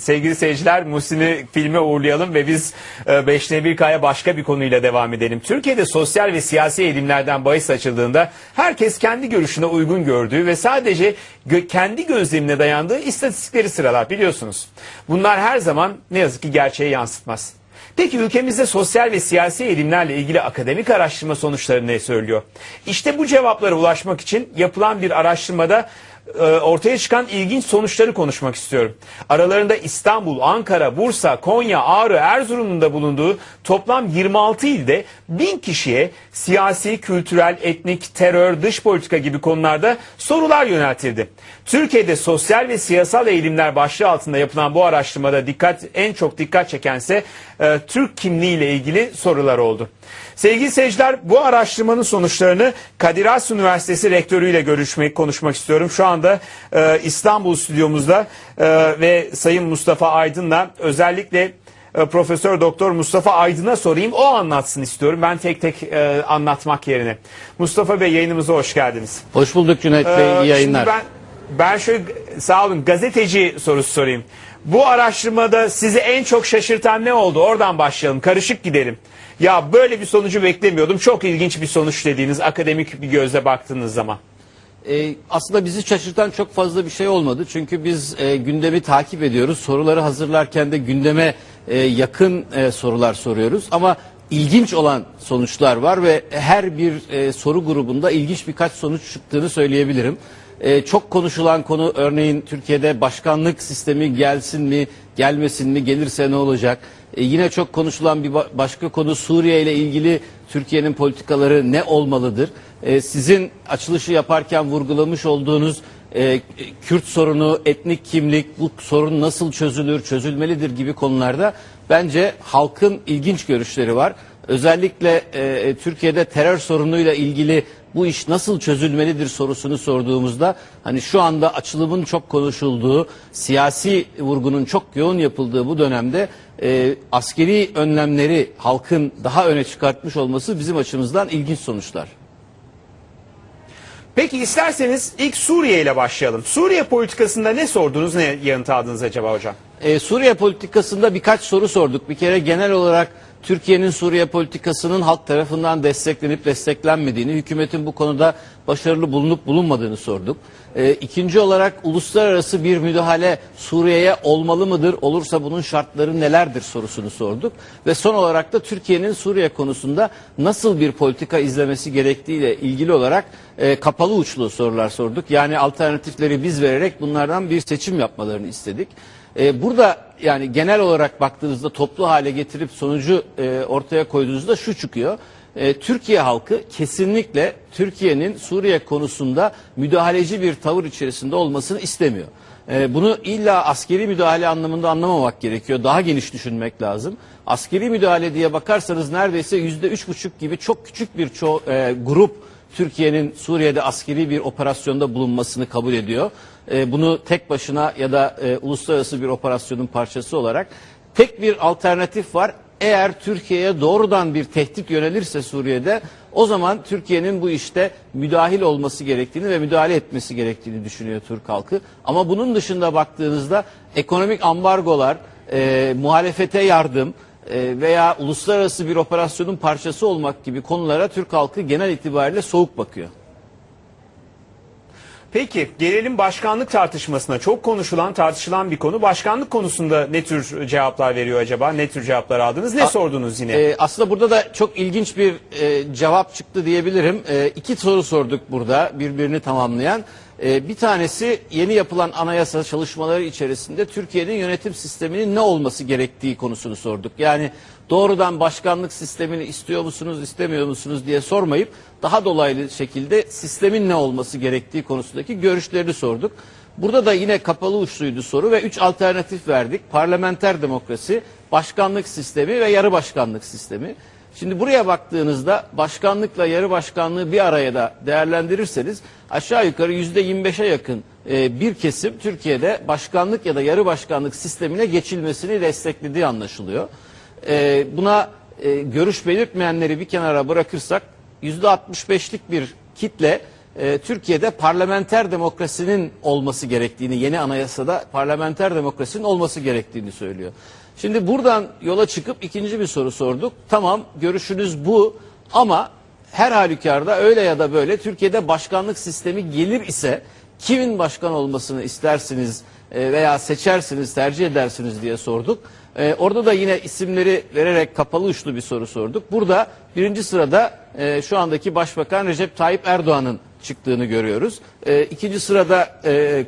Sevgili seyirciler Muhsin'i filme uğurlayalım ve biz e, Beşne Birkaya başka bir konuyla devam edelim. Türkiye'de sosyal ve siyasi eğilimlerden bahis açıldığında herkes kendi görüşüne uygun gördüğü ve sadece kendi gözlemine dayandığı istatistikleri sıralar biliyorsunuz. Bunlar her zaman ne yazık ki gerçeği yansıtmaz. Peki ülkemizde sosyal ve siyasi eğilimlerle ilgili akademik araştırma sonuçları ne söylüyor? İşte bu cevaplara ulaşmak için yapılan bir araştırmada ortaya çıkan ilginç sonuçları konuşmak istiyorum. Aralarında İstanbul, Ankara, Bursa, Konya, Ağrı, Erzurum'un da bulunduğu toplam 26 ilde 1000 kişiye siyasi, kültürel, etnik, terör, dış politika gibi konularda sorular yöneltildi. Türkiye'de sosyal ve siyasal eğilimler başlığı altında yapılan bu araştırmada dikkat en çok dikkat çekense e, Türk kimliğiyle ilgili sorular oldu. Sevgili seyirciler bu araştırmanın sonuçlarını Kadir Has Üniversitesi rektörüyle görüşmek, konuşmak istiyorum. Şu anda e, İstanbul stüdyomuzda e, ve Sayın Mustafa Aydın'la özellikle e, Profesör Doktor Mustafa Aydın'a sorayım. O anlatsın istiyorum. Ben tek tek e, anlatmak yerine. Mustafa Bey yayınımıza hoş geldiniz. Hoş bulduk Cüneyt Bey, Ee, iyi yayınlar. Ben, ben şöyle sağ olun gazeteci sorusu sorayım. Bu araştırmada sizi en çok şaşırtan ne oldu? Oradan başlayalım. Karışık gidelim. Ya böyle bir sonucu beklemiyordum. Çok ilginç bir sonuç dediğiniz akademik bir gözle baktığınız zaman. Ee, aslında bizi şaşırtan çok fazla bir şey olmadı. Çünkü biz e, gündemi takip ediyoruz. Soruları hazırlarken de gündeme e, yakın e, sorular soruyoruz. Ama ilginç olan sonuçlar var ve her bir e, soru grubunda ilginç birkaç sonuç çıktığını söyleyebilirim. E, çok konuşulan konu örneğin Türkiye'de başkanlık sistemi gelsin mi, gelmesin mi, gelirse ne olacak? E, yine çok konuşulan bir ba- başka konu Suriye ile ilgili Türkiye'nin politikaları ne olmalıdır? E, sizin açılışı yaparken vurgulamış olduğunuz e, Kürt sorunu, etnik kimlik, bu sorun nasıl çözülür, çözülmelidir gibi konularda bence halkın ilginç görüşleri var. Özellikle e, Türkiye'de terör sorunuyla ilgili bu iş nasıl çözülmelidir sorusunu sorduğumuzda hani şu anda açılımın çok konuşulduğu, siyasi vurgunun çok yoğun yapıldığı bu dönemde e, askeri önlemleri halkın daha öne çıkartmış olması bizim açımızdan ilginç sonuçlar. Peki isterseniz ilk Suriye ile başlayalım. Suriye politikasında ne sordunuz, ne yanıt aldınız acaba hocam? Ee, Suriye politikasında birkaç soru sorduk. Bir kere genel olarak Türkiye'nin Suriye politikasının halk tarafından desteklenip desteklenmediğini, hükümetin bu konuda başarılı bulunup bulunmadığını sorduk. Ee, ikinci olarak uluslararası bir müdahale Suriye'ye olmalı mıdır, olursa bunun şartları nelerdir sorusunu sorduk. Ve son olarak da Türkiye'nin Suriye konusunda nasıl bir politika izlemesi gerektiğiyle ilgili olarak e, kapalı uçlu sorular sorduk. Yani alternatifleri biz vererek bunlardan bir seçim yapmalarını istedik. Ee, burada yani genel olarak baktığınızda toplu hale getirip sonucu e, ortaya koyduğunuzda şu çıkıyor. Ee, Türkiye halkı kesinlikle Türkiye'nin Suriye konusunda müdahaleci bir tavır içerisinde olmasını istemiyor. Ee, bunu illa askeri müdahale anlamında anlamamak gerekiyor. Daha geniş düşünmek lazım. Askeri müdahale diye bakarsanız neredeyse yüzde üç buçuk gibi çok küçük bir ço- e, grup Türkiye'nin Suriye'de askeri bir operasyonda bulunmasını kabul ediyor. E, bunu tek başına ya da e, uluslararası bir operasyonun parçası olarak tek bir alternatif var. Eğer Türkiye'ye doğrudan bir tehdit yönelirse Suriye'de o zaman Türkiye'nin bu işte müdahil olması gerektiğini ve müdahale etmesi gerektiğini düşünüyor Türk halkı. Ama bunun dışında baktığınızda ekonomik ambargolar, e, muhalefete yardım, e, veya uluslararası bir operasyonun parçası olmak gibi konulara Türk halkı genel itibariyle soğuk bakıyor. Peki gelelim başkanlık tartışmasına. Çok konuşulan, tartışılan bir konu. Başkanlık konusunda ne tür cevaplar veriyor acaba? Ne tür cevaplar aldınız? Ne A- sordunuz yine? Ee, aslında burada da çok ilginç bir e, cevap çıktı diyebilirim. E, iki soru sorduk burada birbirini tamamlayan. E, bir tanesi yeni yapılan anayasa çalışmaları içerisinde Türkiye'nin yönetim sisteminin ne olması gerektiği konusunu sorduk. Yani doğrudan başkanlık sistemini istiyor musunuz, istemiyor musunuz diye sormayıp daha dolaylı şekilde sistemin ne olması gerektiği konusundaki görüşlerini sorduk. Burada da yine kapalı uçluydu soru ve üç alternatif verdik. Parlamenter demokrasi, başkanlık sistemi ve yarı başkanlık sistemi. Şimdi buraya baktığınızda başkanlıkla yarı başkanlığı bir araya da değerlendirirseniz aşağı yukarı yüzde 25'e yakın e, bir kesim Türkiye'de başkanlık ya da yarı başkanlık sistemine geçilmesini desteklediği anlaşılıyor. E, buna e, görüş belirtmeyenleri bir kenara bırakırsak yüzde 65'lik bir kitle Türkiye'de parlamenter demokrasinin olması gerektiğini, yeni anayasada parlamenter demokrasinin olması gerektiğini söylüyor. Şimdi buradan yola çıkıp ikinci bir soru sorduk. Tamam görüşünüz bu ama her halükarda öyle ya da böyle Türkiye'de başkanlık sistemi gelir ise kimin başkan olmasını istersiniz e, veya seçersiniz, tercih edersiniz diye sorduk. E, orada da yine isimleri vererek kapalı uçlu bir soru sorduk. Burada birinci sırada e, şu andaki Başbakan Recep Tayyip Erdoğan'ın çıktığını görüyoruz. E, ikinci sırada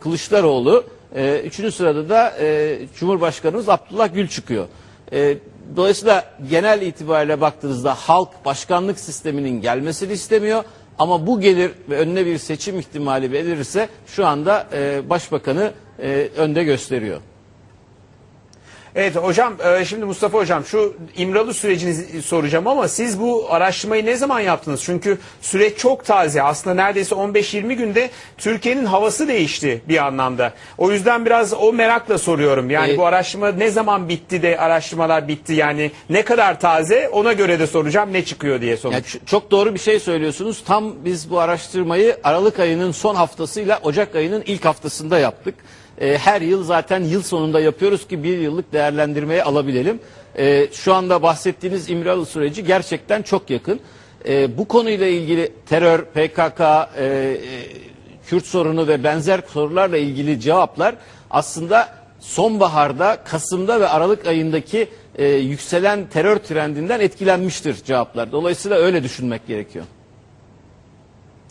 Kılıçdaroğlu, e, üçüncü sırada da e, Cumhurbaşkanımız Abdullah Gül çıkıyor. E, dolayısıyla genel itibariyle baktığınızda halk başkanlık sisteminin gelmesini istemiyor. Ama bu gelir ve önüne bir seçim ihtimali belirse şu anda e, başbakanı e, önde gösteriyor. Evet hocam e, şimdi Mustafa hocam şu İmralı sürecini soracağım ama siz bu araştırmayı ne zaman yaptınız? Çünkü süreç çok taze aslında neredeyse 15-20 günde Türkiye'nin havası değişti bir anlamda. O yüzden biraz o merakla soruyorum. Yani E, bu araştırma ne zaman bitti de araştırmalar bitti yani ne kadar taze ona göre de soracağım ne çıkıyor diye sonuç. Ç- çok doğru bir şey söylüyorsunuz. Tam biz bu araştırmayı Aralık ayının son haftasıyla Ocak ayının ilk haftasında yaptık. Ee, her yıl zaten yıl sonunda yapıyoruz ki bir yıllık değerlendirmeye alabilelim. Ee, şu anda bahsettiğiniz İmralı süreci gerçekten çok yakın. Ee, bu konuyla ilgili terör, PKK, e, e, Kürt sorunu ve benzer sorularla ilgili cevaplar aslında sonbaharda, Kasım'da ve Aralık ayındaki e, yükselen terör trendinden etkilenmiştir cevaplar. Dolayısıyla öyle düşünmek gerekiyor.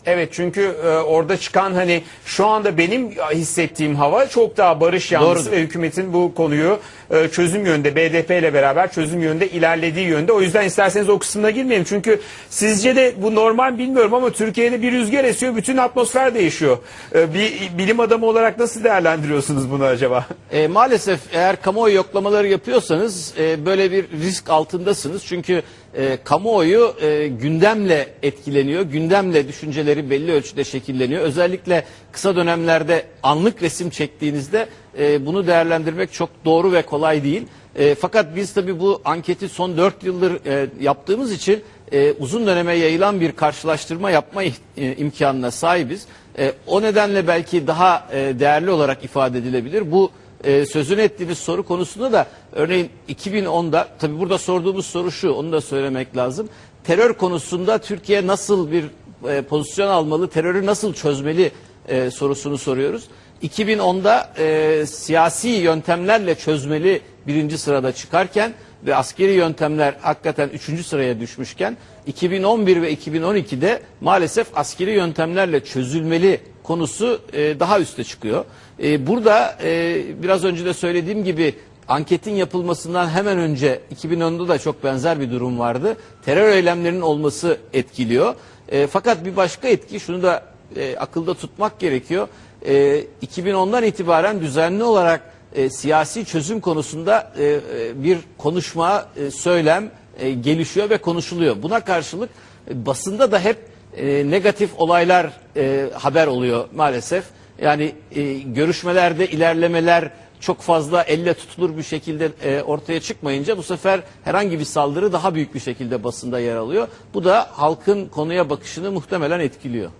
Evet çünkü e, orada çıkan hani şu anda benim hissettiğim hava çok daha barış yanlısı Doğrudur. ve hükümetin bu konuyu e, çözüm yönde BDP ile beraber çözüm yönde ilerlediği yönde. O yüzden isterseniz o kısmına girmeyelim. Çünkü sizce de bu normal bilmiyorum ama Türkiye'de bir rüzgar esiyor bütün atmosfer değişiyor. E, bir bilim adamı olarak nasıl değerlendiriyorsunuz bunu acaba? E, maalesef eğer kamuoyu yoklamaları yapıyorsanız e, böyle bir risk altındasınız. Çünkü e, kamuoyu e, gündemle etkileniyor. Gündemle düşünceleri belli ölçüde şekilleniyor. Özellikle kısa dönemlerde anlık resim çektiğinizde e, bunu değerlendirmek çok doğru ve kolay değil. E, fakat biz tabii bu anketi son 4 yıldır e, yaptığımız için e, uzun döneme yayılan bir karşılaştırma yapma e, imkanına sahibiz. E, o nedenle belki daha e, değerli olarak ifade edilebilir. Bu e, sözünü ettiğiniz soru konusunda da örneğin 2010'da tabi burada sorduğumuz soru şu onu da söylemek lazım. Terör konusunda Türkiye nasıl bir e, pozisyon almalı, terörü nasıl çözmeli e, sorusunu soruyoruz. 2010'da e, siyasi yöntemlerle çözmeli birinci sırada çıkarken ve askeri yöntemler hakikaten üçüncü sıraya düşmüşken 2011 ve 2012'de maalesef askeri yöntemlerle çözülmeli konusu e, daha üste çıkıyor. E, burada e, biraz önce de söylediğim gibi anketin yapılmasından hemen önce 2010'da da çok benzer bir durum vardı. Terör eylemlerinin olması etkiliyor. E, fakat bir başka etki şunu da e, akılda tutmak gerekiyor. E, 2010'dan itibaren düzenli olarak e, siyasi çözüm konusunda e, e, bir konuşma, e, söylem e, gelişiyor ve konuşuluyor. Buna karşılık e, basında da hep e, negatif olaylar e, haber oluyor maalesef. Yani e, görüşmelerde ilerlemeler çok fazla elle tutulur bir şekilde e, ortaya çıkmayınca bu sefer herhangi bir saldırı daha büyük bir şekilde basında yer alıyor. Bu da halkın konuya bakışını muhtemelen etkiliyor.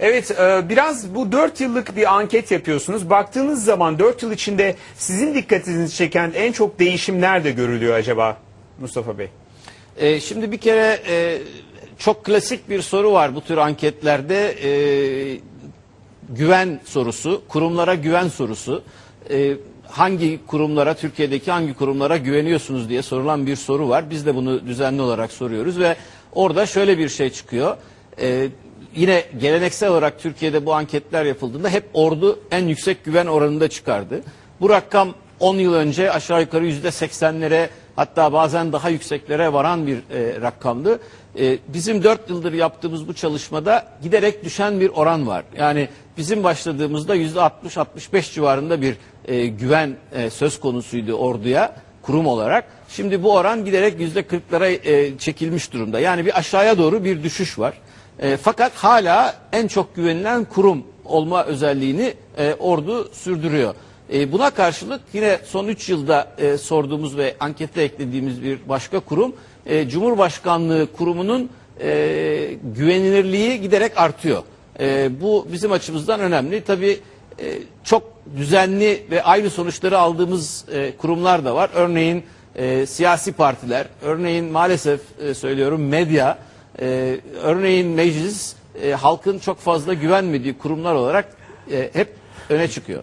Evet e, biraz bu 4 yıllık bir anket yapıyorsunuz. Baktığınız zaman 4 yıl içinde sizin dikkatinizi çeken en çok değişim nerede görülüyor acaba Mustafa Bey? E, şimdi bir kere e, çok klasik bir soru var bu tür anketlerde. E, güven sorusu, kurumlara güven sorusu. E, hangi kurumlara, Türkiye'deki hangi kurumlara güveniyorsunuz diye sorulan bir soru var. Biz de bunu düzenli olarak soruyoruz ve orada şöyle bir şey çıkıyor. E, yine geleneksel olarak Türkiye'de bu anketler yapıldığında hep ordu en yüksek güven oranında çıkardı. Bu rakam 10 yıl önce aşağı yukarı yüzde seksenlere hatta bazen daha yükseklere varan bir e, rakamdı. E, bizim 4 yıldır yaptığımız bu çalışmada giderek düşen bir oran var. Yani bizim başladığımızda yüzde 60-65 civarında bir e, güven e, söz konusuydu orduya kurum olarak. Şimdi bu oran giderek yüzde 40'lara e, çekilmiş durumda. Yani bir aşağıya doğru bir düşüş var. E, fakat hala en çok güvenilen kurum olma özelliğini e, ordu sürdürüyor. E, buna karşılık yine son 3 yılda e, sorduğumuz ve ankete eklediğimiz bir başka kurum e, Cumhurbaşkanlığı kurumunun e, güvenilirliği giderek artıyor. E, bu bizim açımızdan önemli. Tabii e, çok düzenli ve aynı sonuçları aldığımız e, kurumlar da var. Örneğin e, siyasi partiler, örneğin maalesef e, söylüyorum medya, e, örneğin meclis e, halkın çok fazla güvenmediği kurumlar olarak e, hep öne çıkıyor.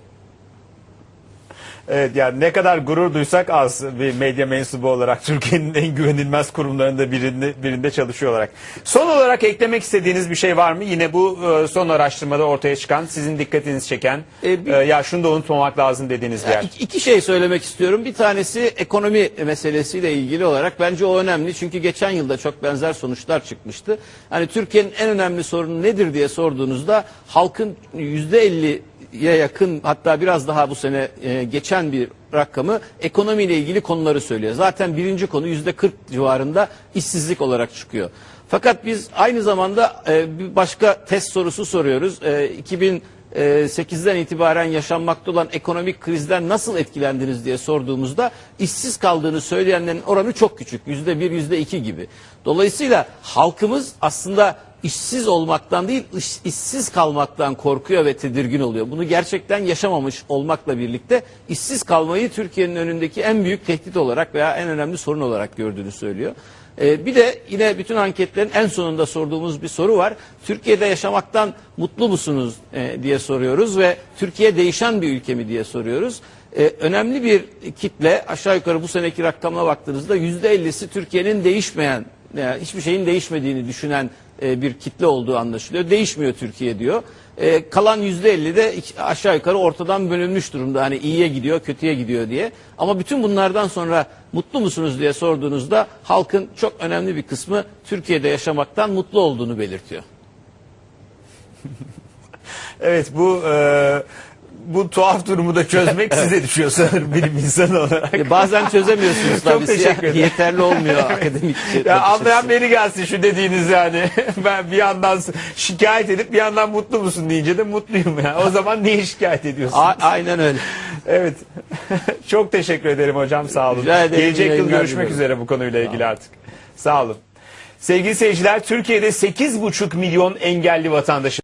Evet yani ne kadar gurur duysak az bir medya mensubu olarak Türkiye'nin en güvenilmez kurumlarında birinde, birinde çalışıyor olarak. Son olarak eklemek istediğiniz bir şey var mı? Yine bu e, son araştırmada ortaya çıkan sizin dikkatinizi çeken E, bir- e, ya şunu da unutmamak lazım dediğiniz bir yer. İki, şey söylemek istiyorum. Bir tanesi ekonomi meselesiyle ilgili olarak bence o önemli. Çünkü geçen yılda çok benzer sonuçlar çıkmıştı. Hani Türkiye'nin en önemli sorunu nedir diye sorduğunuzda halkın yüzde 50'ye yakın hatta biraz daha bu sene e, geçen bir rakamı ekonomiyle ilgili konuları söylüyor. Zaten birinci konu yüzde 40 civarında işsizlik olarak çıkıyor. Fakat biz aynı zamanda e, bir başka test sorusu soruyoruz. E, 2000 8'den itibaren yaşanmakta olan ekonomik krizden nasıl etkilendiniz diye sorduğumuzda işsiz kaldığını söyleyenlerin oranı çok küçük. Yüzde bir, yüzde iki gibi. Dolayısıyla halkımız aslında işsiz olmaktan değil iş- işsiz kalmaktan korkuyor ve tedirgin oluyor. Bunu gerçekten yaşamamış olmakla birlikte işsiz kalmayı Türkiye'nin önündeki en büyük tehdit olarak veya en önemli sorun olarak gördüğünü söylüyor. Ee, bir de yine bütün anketlerin en sonunda sorduğumuz bir soru var. Türkiye'de yaşamaktan mutlu musunuz e, diye soruyoruz ve Türkiye değişen bir ülke mi diye soruyoruz. Ee, önemli bir kitle aşağı yukarı bu seneki rakamına baktığınızda yüzde 50'si Türkiye'nin değişmeyen, yani hiçbir şeyin değişmediğini düşünen e, bir kitle olduğu anlaşılıyor. Değişmiyor Türkiye diyor. E, kalan yüzde elli de iç- aşağı yukarı ortadan bölünmüş durumda. Hani iyiye gidiyor, kötüye gidiyor diye. Ama bütün bunlardan sonra mutlu musunuz diye sorduğunuzda halkın çok önemli bir kısmı Türkiye'de yaşamaktan mutlu olduğunu belirtiyor. Evet bu e, bu tuhaf durumu da çözmek size düşüyor sanırım bilim insanı olarak. E, bazen çözemiyorsunuz Çok tabii. teşekkür Siyah- ederim. Yeterli olmuyor akademik. Ya bakış anlayan beni gelsin şu dediğiniz yani. Ben bir yandan şikayet edip bir yandan mutlu musun deyince de mutluyum ya. O zaman niye şikayet ediyorsun? A- aynen öyle. Evet. Çok teşekkür ederim hocam sağ olun. Rica ederim, Gelecek yıl görüşmek diliyorum. üzere bu konuyla ilgili artık. Sağ olun. Sevgili seyirciler Türkiye'de 8,5 milyon engelli vatandaşı